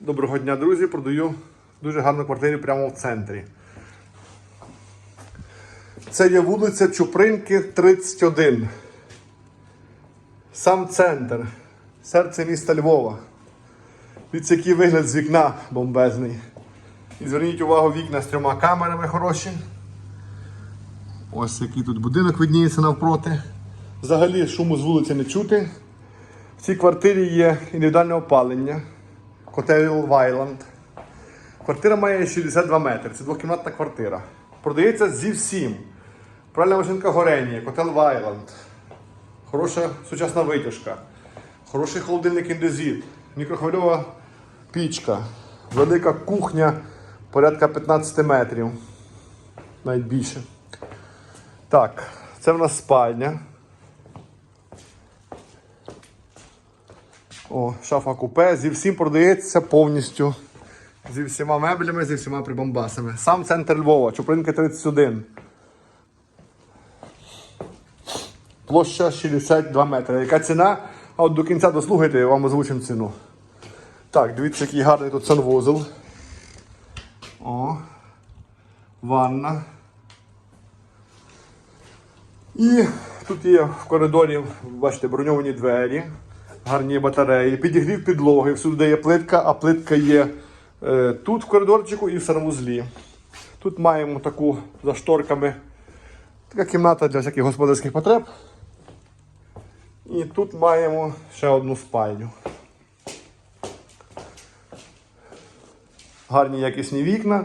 Доброго дня, друзі! Продаю дуже гарну квартиру прямо в центрі. Це є вулиця Чупринки, 31. Сам центр. Серце міста Львова. Дивіться, який вигляд з вікна бомбезний. І зверніть увагу, вікна з трьома камерами хороші. Ось який тут будинок видніється навпроти. Взагалі шуму з вулиці не чути. В цій квартирі є індивідуальне опалення. Котел Вайланд. Квартира має 62 метри. Це двокімнатна квартира. Продається зі всім. Пральна машинка горення, котел Вайланд. Хороша сучасна витяжка. Хороший холодильник індезіт. Мікрохвильова пічка. Велика кухня порядка 15 метрів. Навіть більше. Так, це в нас спальня. О, шафа купе, зі всім продається повністю. Зі всіма меблями, зі всіма прибамбасами. Сам центр Львова, Чупринки 31. Площа 62 метри. Яка ціна? А от до кінця дослухайте, я вам озвучимо ціну. Так, дивіться, який гарний тут санвузол. О. Ванна. І тут є в коридорі, бачите, броньовані двері, гарні батареї, підігрів підлоги, всюди є плитка, а плитка є е, тут в коридорчику і в санвузлі. Тут маємо таку за шторками, така кімната для всяких господарських потреб. І тут маємо ще одну спальню. Гарні якісні вікна,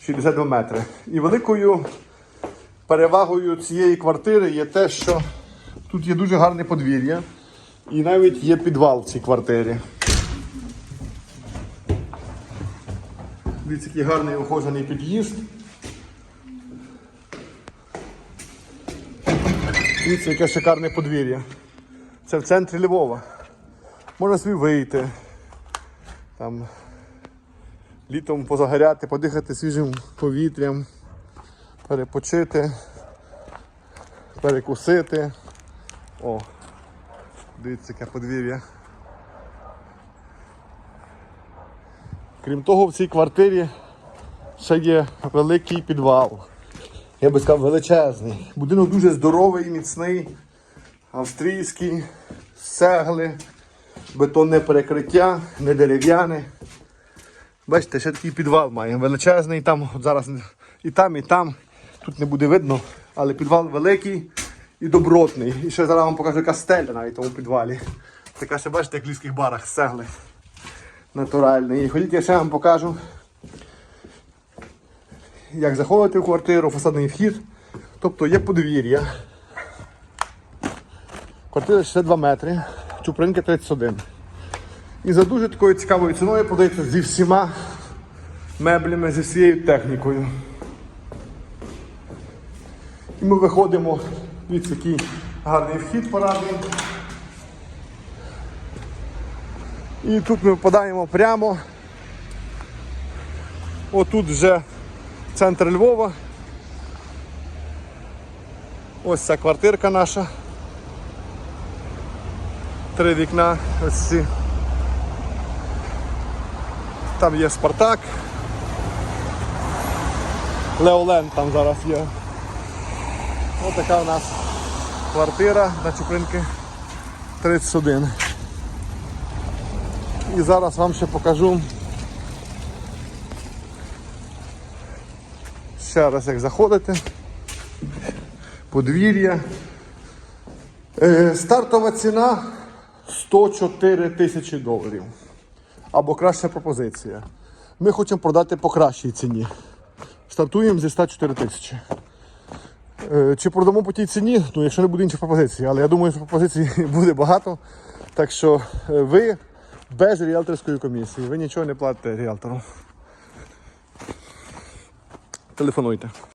62 метри. І великою перевагою цієї квартири є те, що тут є дуже гарне подвір'я і навіть є підвал в цій квартирі. Дивіться, який гарний ухожений під'їзд. Дивіться, яке шикарне подвір'я. Це в центрі Львова. Можна собі вийти. Там літом позагоряти, подихати свіжим повітрям, перепочити, перекусити. О, дивіться, яке подвір'я. Крім того, в цій квартирі ще є великий підвал. Я би сказав, величезний. Будинок дуже здоровий, міцний, австрійський, з бетонне перекриття, не дерев'яне. Бачите, ще такий підвал має величезний, там зараз і там, і там. Тут не буде видно, але підвал великий і добротний. І ще зараз вам покажу яка стеля навіть тому підвалі. Така ще бачите, як в львівських барах з цегли. Натуральний. І ходіть, я ще вам покажу, як заходити в квартиру, фасадний вхід. Тобто є подвір'я. Квартира 62 метри, Чупринки 31. І за дуже такою цікавою ціною продається зі всіма меблями, зі всією технікою. І ми виходимо, дивіться, який гарний вхід парадний. І тут ми впадаємо прямо. Отут вже центр Львова. Ось ця квартирка наша. Три вікна ось ці. Там є Спартак. Леолен там зараз є. Ось така у нас квартира на Чупринки 31. І зараз вам ще покажу ще раз як заходити. Подвір'я. Е, стартова ціна 104 тисячі доларів. Або краща пропозиція. Ми хочемо продати по кращій ціні. Стартуємо зі 104 тисячі. Е, Чи продамо по тій ціні? Ну, якщо не буде інших пропозицій, але я думаю, що пропозицій буде багато. Так що е, ви без ріелторської комісії, ви нічого не платите ріелтору. Телефонуйте.